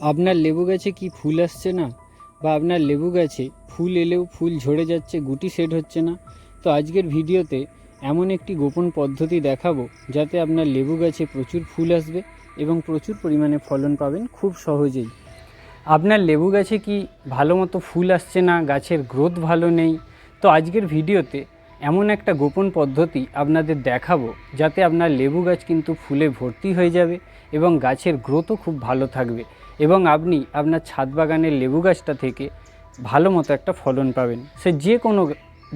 আপনার লেবু গাছে কি ফুল আসছে না? বা আপনার লেবু গাছে ফুল এলেও ফুল ঝরে যাচ্ছে, গুটি সেট হচ্ছে না? তো আজকের ভিডিওতে এমন একটি গোপন পদ্ধতি দেখাবো যাতে আপনার লেবু গাছে প্রচুর ফুল আসবে এবং প্রচুর পরিমাণে ফলন পাবেন খুব সহজেই। আপনার লেবু গাছে কি ভালো মতো ফুল আসছে না? গাছের গ্রোথ ভালো নেই? তো আজকের ভিডিওতে এমন একটা গোপন পদ্ধতি আপনাদের দেখাবো যাতে আপনার লেবু গাছ কিন্তু ফুলে ভর্তি হয়ে যাবে এবং গাছের গ্রোথও খুব ভালো থাকবে। এবং আপনি আপনার ছাদ বাগানের লেবু গাছটা থেকে ভালো মতো একটা ফলন পাবেন। সে যে কোনো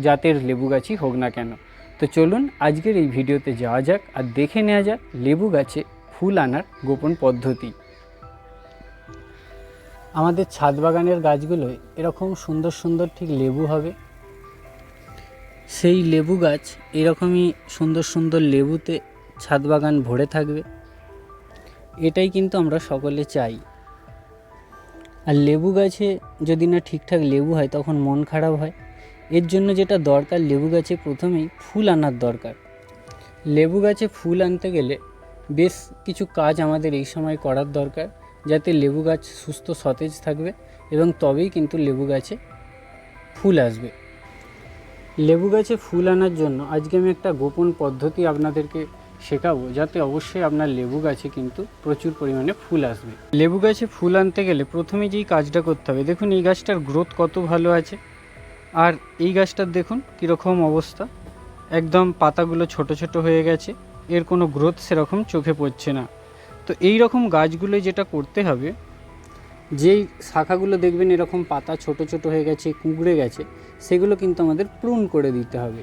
জাতের লেবু গাছই হোক না কেন। তো চলুন আজকের এই ভিডিওতে যাওয়া যাক আর দেখে নেওয়া যাক লেবু গাছে ফুল আনার গোপন পদ্ধতি। আমাদের ছাদ বাগানের গাছগুলোয় এরকম সুন্দর সুন্দর ঠিক লেবু হবে। সেই লেবু গাছ এরকমই সুন্দর সুন্দর লেবুতে ছাদ বাগান ভরে থাকবে। এটাই কিন্তু আমরা সকলে চাই। আর লেবু গাছে যদি না ঠিকঠাক লেবু হয়, তখন মন খারাপ হয়। এর জন্য যেটা দরকার লেবু গাছে প্রথমেই ফুল আনার দরকার। লেবু গাছে ফুল আনতে গেলে বেশ কিছু কাজ আমাদের এই সময় করার দরকার, যাতে লেবু গাছ সুস্থ সতেজ থাকবে এবং তবেই কিন্তু লেবু গাছে ফুল আসবে। লেবু গাছে ফুল আনার জন্য আজকে আমি একটা গোপন পদ্ধতি আপনাদেরকে শেখাবো যাতে অবশ্যই আপনার লেবু গাছে কিন্তু প্রচুর পরিমাণে ফুল আসবে। লেবু গাছে ফুল আনতে গেলে প্রথমে যেই কাজটা করতে হবে, দেখুন এই গাছটার গ্রোথ কত ভালো আছে। আর এই গাছটার দেখুন কীরকম অবস্থা। একদম পাতাগুলো ছোট ছোট হয়ে গেছে, এর কোনো গ্রোথ সেরকম চোখে পড়ছে না। তো এই রকম গাছগুলো যেটা করতে হবে, যেই শাখাগুলো দেখবেন এরকম পাতা ছোট ছোট হয়ে গেছে, কুঁকড়ে গেছে, সেগুলো কিন্তু আমাদের প্রুন করে দিতে হবে।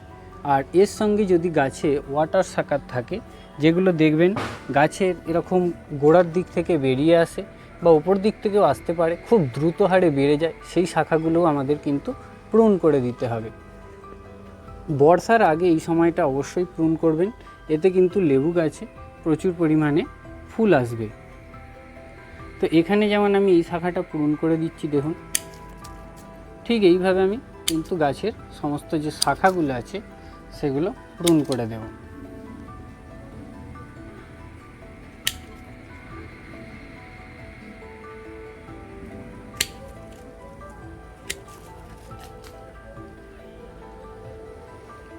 আর এর সঙ্গে যদি গাছে ওয়াটার শাখার থাকে, যেগুলো দেখবেন গাছের এরকম গোড়ার দিক থেকে বেরিয়ে আসে বা ওপর দিক থেকেও আসতে পারে, খুব দ্রুত হারে বেড়ে যায়, সেই শাখাগুলোও আমাদের কিন্তু প্রুন করে দিতে হবে। বর্ষার আগে এই সময়টা অবশ্যই প্রুন করবেন, এতে কিন্তু লেবু গাছে প্রচুর পরিমাণে ফুল আসবে। তো এখানে যেমন আমি এই শাখাটা পূরণ করে দিচ্ছি, দেখুন। ঠিক এইভাবে আমি কিন্তু গাছের সমস্ত যে শাখাগুলো আছে সেগুলো পূরণ করে দেব।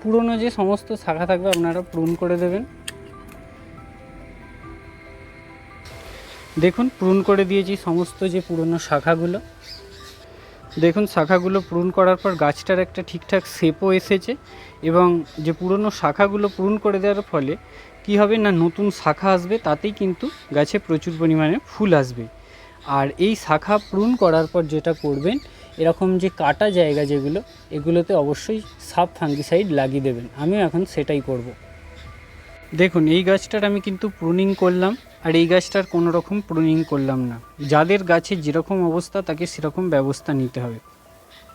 পুরনো যে সমস্ত শাখা থাকবে, আপনারা পূরণ করে দেবেন। দেখুন পূরণ করে দিয়েছি সমস্ত যে পুরনো শাখাগুলো। দেখুন, শাখাগুলো পূরণ করার পর গাছটার একটা ঠিকঠাক শেপও এসেছে এবং যে পুরনো শাখাগুলো পূরণ করে দেওয়ার ফলে কি হবে না, নতুন শাখা আসবে, তাতেই কিন্তু গাছে প্রচুর পরিমাণে ফুল আসবে আর এই শাখা পূরণ করার পর যেটা করবেন, এরকম যে কাটা জায়গা যেগুলো, এগুলোতে অবশ্যই সাব ফাঙ্গিসাইড লাগিয়ে দেবেন আমিও এখন সেটাই করব। দেখুন, এই গাছটার আমি কিন্তু প্রুনিং করলাম, আর এই গাছটার কোনো রকম প্রুনিং করলাম না। যাদের গাছের যেরকম অবস্থা, তাকে সেরকম ব্যবস্থা নিতে হবে।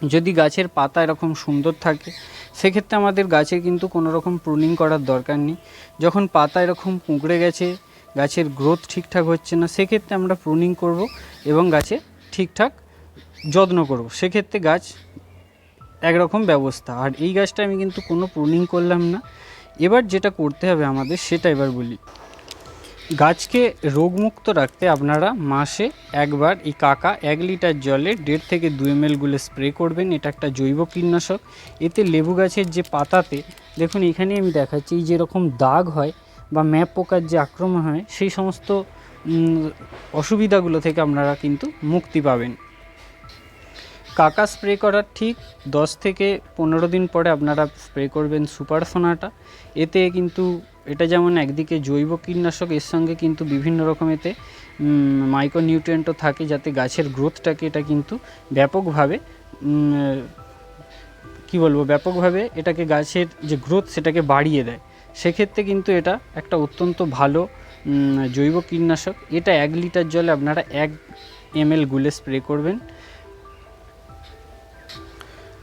যদি গাছের পাতা এরকম সুন্দর থাকে, সেক্ষেত্রে আমাদের গাছে কিন্তু কোনো রকম প্রুনিং করার দরকার নেই। যখন পাতা এরকম কুঁকড়ে গেছে, গাছের গ্রোথ ঠিকঠাক হচ্ছে না, সেক্ষেত্রে আমরা প্রুনিং করব এবং গাছে ঠিকঠাক যত্ন করব। সেক্ষেত্রে গাছ একরকম ব্যবস্থা। আর এই গাছটা আমি কিন্তু কোনো প্রুনিং করলাম না। এবার যেটা করতে হবে আমাদের, সেটা এবার বলি। গাছকে রোগমুক্ত রাখতে আপনারা মাসে একবার এই কাকা এক লিটার জলে দেড় থেকে দু এমগুলো স্প্রে করবেন। এটা একটা জৈব কীটনাশক। এতে লেবু গাছের যে পাতাতে, দেখুন এখানে আমি দেখাচ্ছি, এই যেরকম দাগ হয় বা ম্যাপ পোকার যে আক্রমণ হয়, সেই সমস্ত অসুবিধাগুলো থেকে আপনারা কিন্তু মুক্তি পাবেন। কাকা স্প্রে করার ঠিক দশ থেকে পনেরো দিন পরে আপনারা স্প্রে করবেন সুপার সোনাটা। এতে কিন্তু এটা যেমন একদিকে জৈব কীটনাশক, এর সঙ্গে কিন্তু বিভিন্ন রকম এতে মাইক্রো নিউট্রিয়েন্টও থাকে যাতে গাছের গ্রোথটাকে এটা কিন্তু ব্যাপকভাবে কি বলব, ব্যাপকভাবে এটাকে গাছের যে গ্রোথ সেটাকে বাড়িয়ে দেয়। সেক্ষেত্রে কিন্তু এটা একটা অত্যন্ত ভালো জৈব কীটনাশক। এটা এক লিটার জলে আপনারা এক এম গুলে স্প্রে করবেন।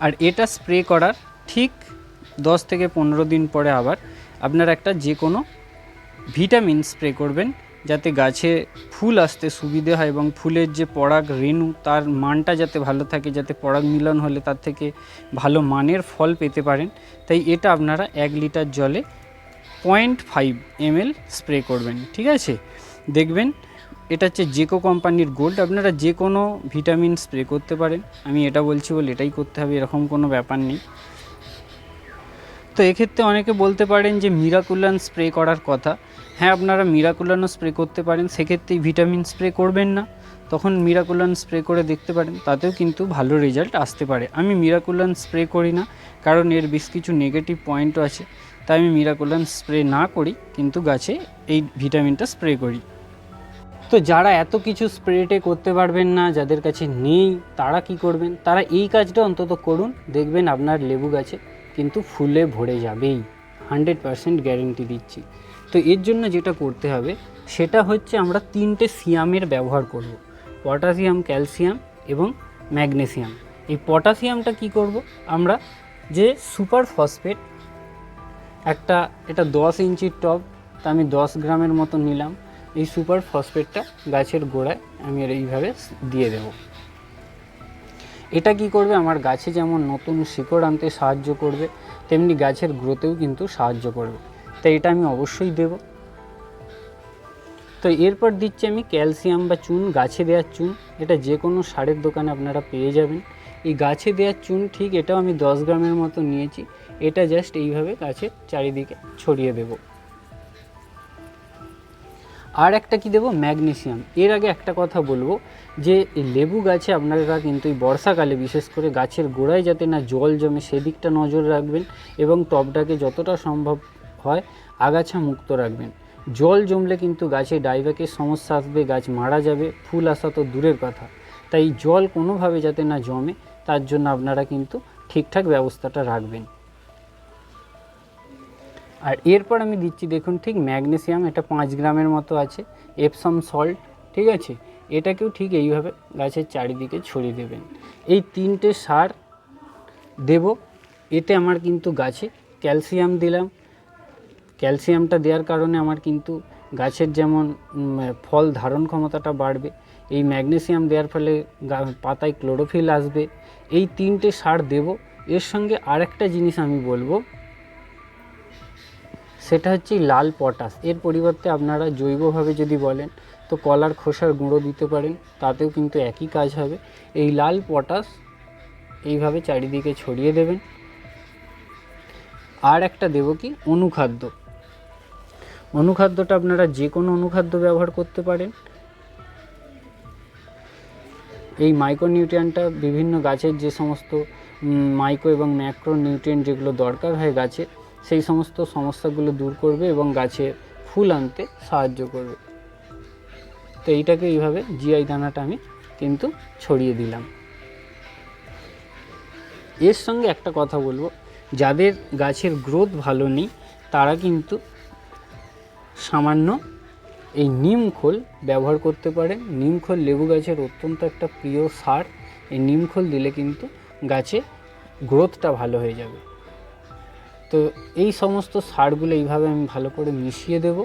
আর এটা স্প্রে করার ঠিক দশ থেকে পনেরো দিন পরে আবার আপনার একটা যে কোনো ভিটামিন স্প্রে করবেন, যাতে গাছে ফুল আসতে সুবিধে হয় এবং ফুলের যে পরাগ রেণু, তার মানটা যাতে ভালো থাকে, যাতে পরাগ মিলন হলে তার থেকে ভালো মানের ফল পেতে পারেন। তাই এটা আপনারা এক লিটার জলে পয়েন্ট ফাইভ এম স্প্রে করবেন, ঠিক আছে? দেখবেন এটা হচ্ছে জেকো কোম্পানির গোল্ড। আপনারা যে কোনো ভিটামিন স্প্রে করতে পারেন। আমি এটা বলছি বলে এটাই করতে হবে, এরকম কোনো ব্যাপার নেই। তো এক্ষেত্রে অনেকে বলতে পারেন যে মিরাকুলান স্প্রে করার কথা। হ্যাঁ আপনারা মিরাকুলানও স্প্রে করতে পারেন, সেক্ষেত্রে ভিটামিন স্প্রে করবেন না। তখন মিরাকুলান স্প্রে করে দেখতে পারেন, তাতেও কিন্তু ভালো রেজাল্ট আসতে পারে। আমি মিরাকুলান স্প্রে করি না, কারণ এর বেশ কিছু নেগেটিভ পয়েন্টও আছে। তাই আমি মিরাকুলান স্প্রে না করি, কিন্তু গাছে এই ভিটামিনটা স্প্রে করি। তো যারা এত কিছু স্প্রেটে করতে পারবেন না, যাদের কাছে নেই, তারা কি করবেন? তারা এই কাজটা অন্তত করুন, দেখবেন আপনার লেবু গাছে কিন্তু ফুলে ভরে যাবেই। হান্ড্রেড পারসেন্ট গ্যারেন্টি দিচ্ছি। তো এর জন্য যেটা করতে হবে, সেটা হচ্ছে আমরা তিনটে সিয়ামের ব্যবহার করব। পটাশিয়াম, ক্যালসিয়াম এবং ম্যাগনেসিয়াম। এই পটাশিয়ামটা কি করব? আমরা যে সুপার ফসফেট একটা, এটা দশ ইঞ্চির টব, তা আমি দশ গ্রামের মতো নিলাম। এই সুপার ফসফেটটা গাছের গোড়ায় আমি আর এইভাবে দিয়ে দেব। এটা কি করবে? আমার গাছে যেমন নতুন শিকড় আনতে সাহায্য করবে, তেমনি গাছের গ্রোথেও কিন্তু সাহায্য করবে। তাই এটা আমি অবশ্যই দেব। তো এরপর দিচ্ছি আমি ক্যালসিয়াম বা চুন, গাছে দেওয়ার চুন। এটা যে কোনো সারের দোকানে আপনারা পেয়ে যাবেন। এই গাছে দেওয়ার চুন ঠিক এটাও আমি দশ গ্রামের মতো নিয়েছি। এটা জাস্ট এইভাবে গাছের চারিদিকে ছড়িয়ে দেবো। আর একটা কি দেবো? ম্যাগনেসিয়াম। এর আগে একটা কথা বলব যে, লেবু গাছে আপনারা কিন্তু এই বর্ষাকালে বিশেষ করে গাছের গোড়ায় যাতে না জল জমে সেদিকটা নজর রাখবেন এবং টবটাকে যতটা সম্ভব হয় আগাছা মুক্ত রাখবেন। জল জমলে কিন্তু গাছে ডাইব্যাকের সমস্যা আসবে, গাছ মারা যাবে, ফুল আসা তো দূরের কথা। তাই জল কোনোভাবে যাতে না জমে, তার জন্য আপনারা কিন্তু ঠিকঠাক ব্যবস্থাটা রাখবেন। আর এরপর আমি দিচ্ছি, দেখুন, ঠিক ম্যাগনেসিয়াম, এটা পাঁচ গ্রামের মতো আছে এপসম সল্ট ঠিক আছে? এটাকেও ঠিক এইভাবে গাছের চারিদিকে ছড়িয়ে দেবেন। এই তিনটে সার দেব, এতে আমার কিন্তু গাছে ক্যালসিয়াম দিলাম। ক্যালসিয়ামটা দেওয়ার কারণে আমার কিন্তু গাছের যেমন ফল ধারণ ক্ষমতাটা বাড়বে, এই ম্যাগনেসিয়াম দেওয়ার ফলে পাতায় ক্লোরোফিল আসবে। এই তিনটে সার দেব, এর সঙ্গে আরেকটা জিনিস আমি বলব সেটা হচ্ছে লাল পটাশ। এর পরিবর্তে আপনারা জৈবভাবে যদি বলেন, তো কলার খোসার গুঁড়ো দিতে পারেন, তাতেও কিন্তু একই কাজ হবে। এই লাল পটাশ এইভাবে চারিদিকে ছড়িয়ে দেবেন। আর একটা দেব কি? অনুখাদ্য। অনুখাদ্যটা আপনারা যে কোনো অনুখাদ্য ব্যবহার করতে পারেন। এই মাইক্রো নিউট্রিয়েন্টটা বিভিন্ন গাছের যে সমস্ত মাইক্রো এবং ম্যাক্রো নিউট্রিয়েন্ট যেগুলো দরকার হয় গাছে সেই সমস্ত সমস্যাগুলো দূর করবে এবং গাছে ফুল আনতে সাহায্য করবে। তো এইটাকে এইভাবে জিআই দানাটা আমি কিন্তু ছড়িয়ে দিলাম। এর সঙ্গে একটা কথা বলব, যাদের গাছের গ্রোথ ভালো নেই, তারা কিন্তু সামান্য এই নিম খোল ব্যবহার করতে পারেন নিম খোল লেবু গাছের অত্যন্ত একটা প্রিয় সার। এই নিম খোল দিলে কিন্তু গাছে গ্রোথটা ভালো হয়ে যাবে। তো এই সমস্ত সারগুলো এইভাবে আমি ভালো করে মিশিয়ে দেব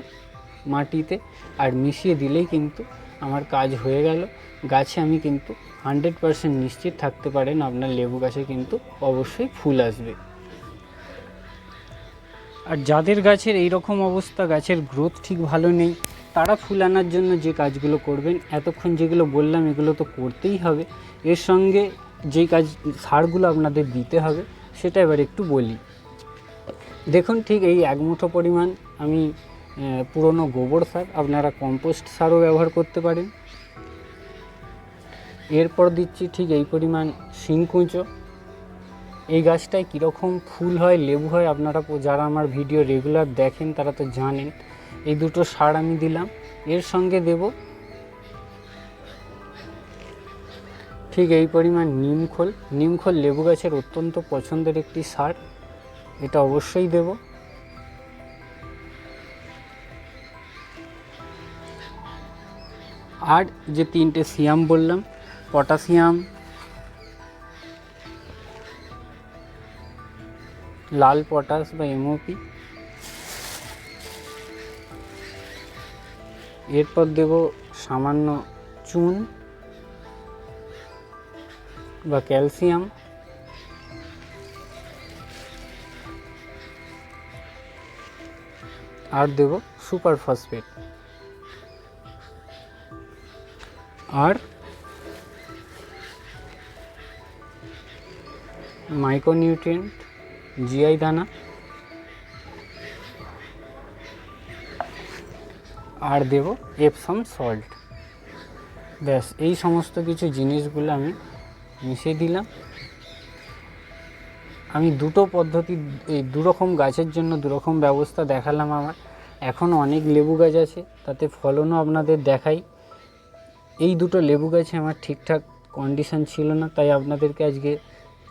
মাটিতে। আর মিশিয়ে দিলেই কিন্তু আমার কাজ হয়ে গেল। গাছে আমি কিন্তু হান্ড্রেড পারসেন্ট নিশ্চিত থাকতে পারেন, আপনার লেবু গাছে কিন্তু অবশ্যই ফুল আসবে। আর যাদের গাছের এই রকম অবস্থা, গাছের গ্রোথ ঠিক ভালো নেই, তারা ফুল আনার জন্য যে কাজগুলো করবেন, এতক্ষণ যেগুলো বললাম, এগুলো তো করতেই হবে। এর সঙ্গে যেই কাজ, সারগুলো আপনাদের দিতে হবে, সেটা এবার একটু বলি। দেখুন, ঠিক এই এক মুঠো পরিমাণ আমি পুরনো গোবর সার, আপনারা কম্পোস্ট সারও ব্যবহার করতে পারেন। এরপর দিচ্ছি ঠিক এই পরিমাণ শিংকুঁচো এই গাছটায় কীরকম ফুল হয়, লেবু হয়, আপনারা যারা আমার ভিডিও রেগুলার দেখেন, তারা তো জানেন। এই দুটো সার আমি দিলাম। এর সঙ্গে দেব ঠিক এই পরিমাণ নিমখোল নিমখোল লেবু গাছের অত্যন্ত পছন্দের একটি সার। এটা অবশ্যই দেব। আর যে তিনটে সিয়াম বললাম, পটাশিয়াম, লাল পটাশ বা এমওপি এরপর দেব সামান্য চুন বা ক্যালসিয়াম। আর দেব সুপার ফসফেট। আর মাইক্রোনিউট্রিয়েন্ট, জিআই দানা। আর দেব এপসাম সল্ট ব্যাস, এই সমস্ত কিছু জিনিসগুলো আমি মিশিয়ে দিলাম। আমি দুটো পদ্ধতি, এই দুরকম গাছের জন্য দুরকম ব্যবস্থা দেখালাম আমার। এখন অনেক লেবু গাছ আছে, তাতে ফলনও আপনাদের দেখাই। এই দুটো লেবু গাছে আমার ঠিকঠাক কন্ডিশন ছিল না, তাই আপনাদেরকে আজকে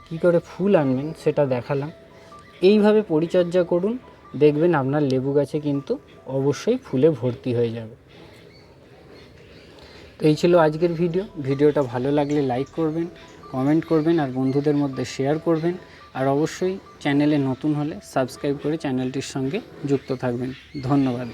কী করে ফুল আনবেন সেটা দেখালাম। এইভাবে পরিচর্যা করুন, দেখবেন আপনার লেবু গাছে কিন্তু অবশ্যই ফুলে ভর্তি হয়ে যাবে। তো এই ছিল আজকের ভিডিও। ভিডিওটা ভালো লাগলে লাইক করবেন কমেন্ট করবেন, আর বন্ধুদের মধ্যে শেয়ার করবেন। আর অবশ্যই চ্যানেলে নতুন হলে সাবস্ক্রাইব করে চ্যানেলটির সঙ্গে যুক্ত থাকবেন। ধন্যবাদ।